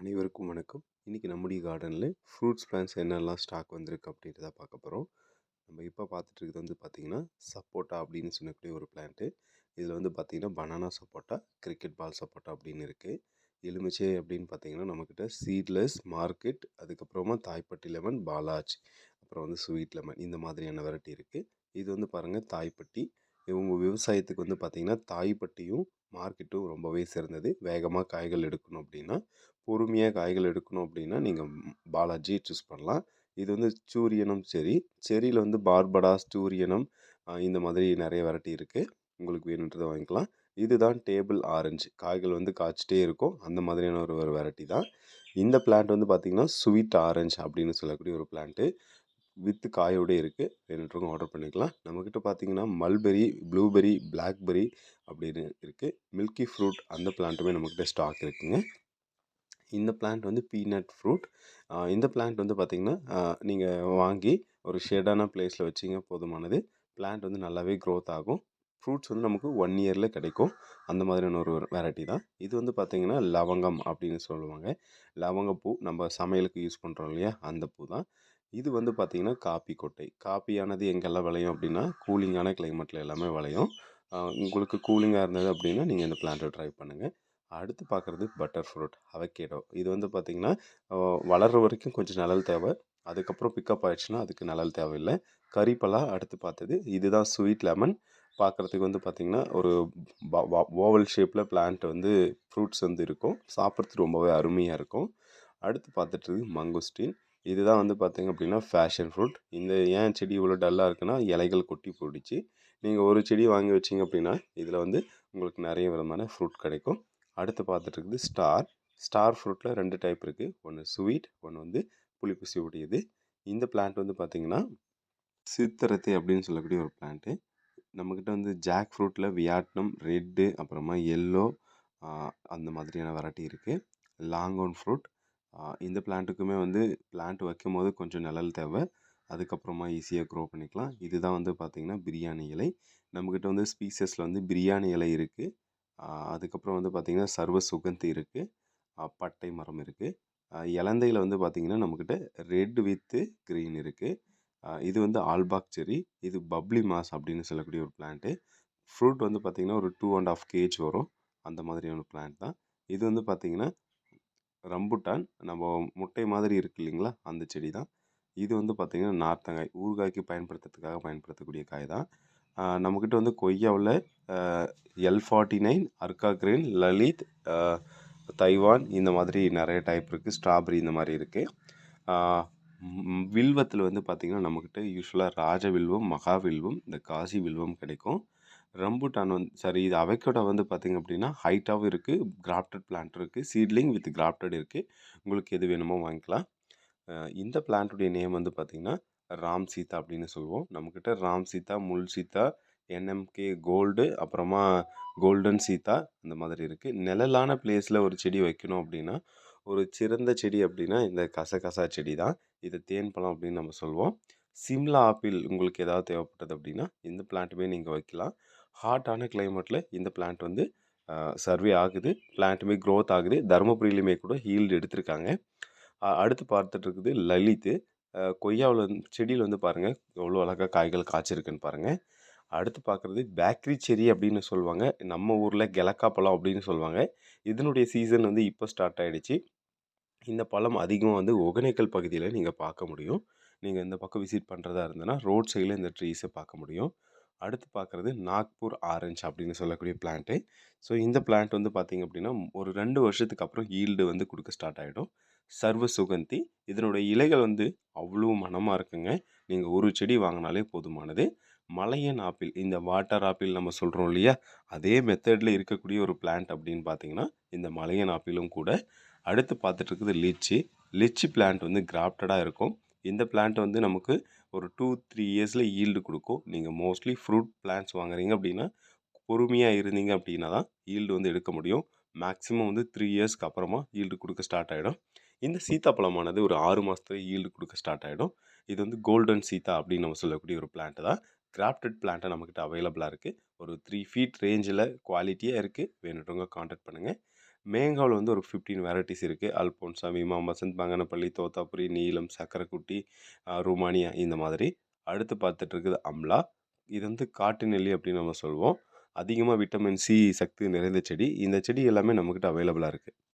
அனைவருக்கும் வணக்கம். இன்றைக்கி நம்முடைய கார்டனில் ஃப்ரூட்ஸ் பிளான்ஸ் என்னெல்லாம் ஸ்டாக் வந்திருக்கு அப்படின்றத பார்க்க போகிறோம் நம்ம இப்போ பார்த்துட்டு இருக்கிறது வந்து பார்த்திங்கன்னா சப்போட்டா அப்படின்னு சொல்லக்கூடிய ஒரு பிளான்ட்டு இதில் வந்து பார்த்திங்கன்னா பனானா சப்போட்டா கிரிக்கெட் பால் சப்போட்டா அப்படின்னு இருக்குது எலுமிச்சை அப்படின்னு பார்த்தீங்கன்னா நம்மக்கிட்ட சீட்லெஸ் மார்க்கெட் அதுக்கப்புறமா தாய்ப்பட்டி லெமன் பாலாஜ் அப்புறம் வந்து ஸ்வீட் லெமன் இந்த மாதிரியான வெரைட்டி இருக்குது இது வந்து பாருங்கள் தாய்ப்பட்டி. இவங்க விவசாயத்துக்கு வந்து பார்த்திங்கன்னா தாய்ப்பட்டியும் மார்க்கெட்டும் ரொம்பவே சிறந்தது. வேகமாக காய்கள் எடுக்கணும் அப்படின்னா பொறுமையாக காய்கள் எடுக்கணும் அப்படின்னா நீங்கள் பாலாஜி சூஸ் பண்ணலாம். இது வந்து சூரியனும் சரி. செரியில் வந்து பார்படாஸ் சூரியனம் இந்த மாதிரி நிறைய வெரைட்டி இருக்குது உங்களுக்கு வேணுன்றதை வாங்கிக்கலாம். இதுதான் டேபிள் ஆரஞ்சு. காய்கள் வந்து காய்ச்சிட்டே இருக்கும். அந்த மாதிரியான ஒரு ஒரு வெரைட்டி தான். இந்த பிளான்ட் வந்து பார்த்திங்கன்னா ஸ்வீட் ஆரஞ்சு அப்படின்னு சொல்லக்கூடிய ஒரு பிளான்ட்டு வித்து காயோடு இருக்குது வேணுன்றவங்க ஆர்டர் பண்ணிக்கலாம். நம்மக்கிட்ட பார்த்தீங்கன்னா மல்பெரி ப்ளூபெரி பிளாக்பெரி அப்படின்னு இருக்குது மில்கி ஃப்ரூட் அந்த பிளான்ட்டுமே நம்மக்கிட்ட ஸ்டாக் இருக்குதுங்க இந்த பிளான்ட் வந்து பீனட் ஃப்ரூட் இந்த பிளான்ட் வந்து பார்த்திங்கன்னா நீங்கள் வாங்கி ஒரு ஷேடான பிளேஸில் வச்சிங்க போதுமானது. பிளான்ட் வந்து நல்லாவே க்ரோத் ஆகும். ஃப்ரூட்ஸ் வந்து நமக்கு ஒன் இயரில் கிடைக்கும். அந்த மாதிரியான ஒரு வெரைட்டி தான். இது வந்து பார்த்திங்கன்னா லவங்கம் அப்படின்னு சொல்லுவாங்க. லவங்கப்பூ நம்ம சமையலுக்கு யூஸ் பண்ணுறோம் இல்லையா? அந்த பூ தான். இது வந்து பார்த்திங்கன்னா காப்பி கொட்டை. காப்பியானது எங்கெல்லாம் விளையும் அப்படின்னா கூலிங்கான கிளைமேட்டில் எல்லாமே விளையும். உங்களுக்கு கூலிங்காக இருந்தது அப்படின்னா நீங்கள் இந்த பிளான்ட்டை ட்ரை பண்ணுங்கள் அடுத்து பார்க்குறது பட்டர் ஃப்ரூட் அவக்கேடோ இது வந்து பார்த்திங்கன்னா வளர்கிற வரைக்கும் கொஞ்சம் நிழல் தேவை. அதுக்கப்புறம் பிக்கப் ஆகிடுச்சுன்னா அதுக்கு நிழல் தேவையில்லை. கறிப்பலா அடுத்து பார்த்தது. இதுதான் ஸ்வீட் லெமன் பார்க்குறதுக்கு வந்து பார்த்திங்கன்னா ஒரு ஓவல் ஷேப்பில் பிளான்ட் வந்து ஃப்ரூட்ஸ் வந்து இருக்கும். சாப்பிட்றதுக்கு ரொம்பவே அருமையாக இருக்கும். அடுத்து பார்த்துட்டு மங்குஸ்டின் இதுதான் வந்து பார்த்திங்க அப்படின்னா ஃபேஷன் ஃப்ரூட் இந்த ஏன் செடி இவ்வளோ டல்லாக இருக்குன்னா இலைகள் கொட்டி போயிடுச்சு. நீங்கள் ஒரு செடி வாங்கி வச்சிங்க அப்படின்னா இதில் வந்து உங்களுக்கு நிறைய விதமான ஃப்ரூட் கிடைக்கும். அடுத்து பார்த்துட்டு இருக்குது ஸ்டார் ஸ்டார் ஃப்ரூட்டில் ரெண்டு டைப் இருக்குது ஒன்று ஸ்வீட் ஒன்று வந்து புளிப்புசி உடையது இந்த பிளான்ட் வந்து பார்த்திங்கன்னா சித்திரத்தை அப்படின்னு சொல்லக்கூடிய ஒரு பிளான்ட்டு நம்மக்கிட்ட வந்து ஜாக் ஃப்ரூட்டில் வியாட்னம் ரெட்டு அப்புறமா எல்லோ அந்த மாதிரியான வெரைட்டி இருக்குது லாங்கோன் ஃப்ரூட் இந்த பிளான்ட்டுக்குமே வந்து பிளான்ட் வைக்கும்போது கொஞ்சம் நிழல் தேவை. அதுக்கப்புறமா ஈஸியாக க்ரோ பண்ணிக்கலாம். இதுதான் வந்து பார்த்திங்கன்னா பிரியாணி இலை. நம்மக்கிட்ட வந்து ஸ்பீசஸில் வந்து பிரியாணி இலை இருக்குது அதுக்கப்புறம் வந்து பார்த்திங்கன்னா சர்வ சுகந்தி இருக்குது பட்டை மரம் இருக்குது இலந்தையில் வந்து பார்த்திங்கன்னா நம்மக்கிட்ட ரெட் வித்து க்ரீன் இருக்குது இது வந்து ஆல்பாக் செரி இது பப்ளி மாஸ் அப்படின்னு சொல்லக்கூடிய ஒரு பிளான்ட்டு ஃப்ரூட் வந்து பார்த்திங்கன்னா ஒரு டூ அண்ட் ஆஃப் கேஜ் வரும். அந்த மாதிரியான பிளான்ட் தான். இது வந்து பார்த்திங்கன்னா ரம்புட்டான் நம்ம முட்டை மாதிரி இருக்குது இல்லைங்களா அந்த செடி தான். இது வந்து பார்த்திங்கன்னா நார்த்தங்காய் ஊறுகாய்க்கு பயன்படுத்துறதுக்காக பயன்படுத்தக்கூடிய காய் தான். நம்மக்கிட்ட வந்து கொய்யாவில் L forty nine Arka green Lalit Taiwan இந்த மாதிரி நிறைய டைப் இருக்குது ஸ்ட்ராபெரி இந்த மாதிரி இருக்குது வில்வத்தில் வந்து பார்த்திங்கன்னா நம்மக்கிட்ட யூஸ்வலாக ராஜ வில்வம் மகா வில்வம் இந்த காசி வில்வம் கிடைக்கும். ரம்புட்டான் வந்து சாரி இது அவைக்கோட வந்து பார்த்திங்க அப்படின்னா ஹைட்டாகவும் இருக்குது கிராஃப்டட் பிளான்ட் இருக்குது சீட்லிங் வித் கிராஃப்டட் இருக்குது உங்களுக்கு எது வேணுமோ வாங்கிக்கலாம். இந்த பிளான்ட்டுடைய நேம் வந்து பார்த்திங்கன்னா ராம் சீதா அப்படின்னு சொல்லுவோம். நம்மக்கிட்ட ராம் சீதா முள் சீதா என்எம்கே கோல்டு அப்புறமா கோல்டன் சீதா இந்த மாதிரி இருக்குது நிழலான பிளேஸில் ஒரு செடி வைக்கணும் அப்படின்னா ஒரு சிறந்த செடி அப்படின்னா இந்த கசகசா செடி தான். இது தேன் பழம் அப்படின்னு நம்ம சொல்லுவோம். சிம்லா ஆப்பிள் உங்களுக்கு ஏதாவது தேவைப்பட்டது அப்படின்னா இந்த பிளான்ட்டுமே நீங்கள் வைக்கலாம். ஹாட்டான கிளைமேட்டில் இந்த பிளான்ட் வந்து சர்வே ஆகுது. பிளான்ட்டுமே க்ரோத் ஆகுது. தருமபுரியிலுமே கூட ஹீல்டு எடுத்திருக்காங்க. அடுத்து பார்த்துட்டு இருக்குது லலித்து. கொய்யாவில் வந்து செடியில் வந்து பாருங்கள் எவ்வளோ அழகாக காய்கள் காய்ச்சிருக்குன்னு பாருங்கள் அடுத்து பார்க்குறது பேக்கரி செரி அப்படின்னு சொல்லுவாங்க. நம்ம ஊரில் கெலக்கா பழம் அப்படின்னு சொல்லுவாங்க. இதனுடைய சீசன் வந்து இப்போ ஸ்டார்ட் ஆகிடுச்சு இந்த பழம் அதிகமாக வந்து ஒகேனக்கல் பகுதியில் நீங்கள் பார்க்க முடியும். நீங்கள் இந்த பக்கம் விசிட் பண்ணுறதா இருந்ததுன்னா ரோட் சைடில் இந்த ட்ரீஸை பார்க்க முடியும். அடுத்து பார்க்குறது நாக்பூர் ஆரஞ்ச் அப்படின்னு சொல்லக்கூடிய பிளான்ட்டு. ஸோ இந்த பிளான்ட் வந்து பார்த்திங்க அப்படின்னா ஒரு ரெண்டு வருஷத்துக்கு அப்புறம் ஈல்டு வந்து கொடுக்க ஸ்டார்ட் ஆகிடும் சர்வ சுகந்தி. இதனுடைய இலைகள் வந்து அவ்வளோ மனமாக இருக்குங்க. நீங்கள் ஒரு செடி வாங்கினாலே போதுமானது. மலையன் ஆப்பிள் இந்த வாட்டர் ஆப்பிள் நம்ம சொல்கிறோம் இல்லையா? அதே மெத்தடில் இருக்கக்கூடிய ஒரு பிளான்ட் அப்படின்னு பார்த்தீங்கன்னா இந்த மலையன் ஆப்பிளும் கூட. அடுத்து பார்த்துட்டு இருக்குது லிச்சி. லிச்சி பிளான்ட் வந்து கிராஃப்டடாக இருக்கும். இந்த பிளான்ட் வந்து நமக்கு ஒரு டூ த்ரீ இயர்ஸில் ஈல்டு கொடுக்கும். நீங்கள் மோஸ்ட்லி ஃப்ரூட் பிளான்ட்ஸ் வாங்குறீங்க அப்படின்னா பொறுமையாக இருந்தீங்க அப்படின்னா தான் ஈல்டு வந்து எடுக்க முடியும். மேக்ஸிமம் வந்து த்ரீ இயர்ஸ்க்கு அப்புறமா ஈல்டு கொடுக்க ஸ்டார்ட் ஆகிடும் இந்த சீத்தாப்பழமானது ஒரு ஆறு மாதத்துல ஈல்டு கொடுக்க ஸ்டார்ட் ஆகிடும் இது வந்து கோல்டன் சீத்தா அப்படின்னு நம்ம சொல்லக்கூடிய ஒரு பிளான்ட் தான். கிராஃப்டட் பிளான்ட்டை நம்மக்கிட்ட அவைலபிளாக இருக்குது ஒரு த்ரீ ஃபீட் ரேஞ்சில் குவாலிட்டியாக இருக்குது வேணுன்றவங்க காண்டாக்ட் பண்ணுங்கள் மேங்காவில் வந்து ஒரு ஃபிஃப்டீன் வெரைட்டிஸ் இருக்குது அல்போன்சா மீமா வசந்த் பங்கனப்பள்ளி தோத்தாபுரி நீலம் சக்கரைக்குட்டி ருமானியா இந்த மாதிரி. அடுத்து பார்த்துட்டு இருக்குது அம்லா. இது வந்து காட்டு நெல்லி அப்படின்னு நம்ம சொல்லுவோம் அதிகமாக விட்டமின் சி சக்தி நிறைந்த செடி. இந்த செடி எல்லாமே நம்மக்கிட்ட அவைலபிளாக இருக்குது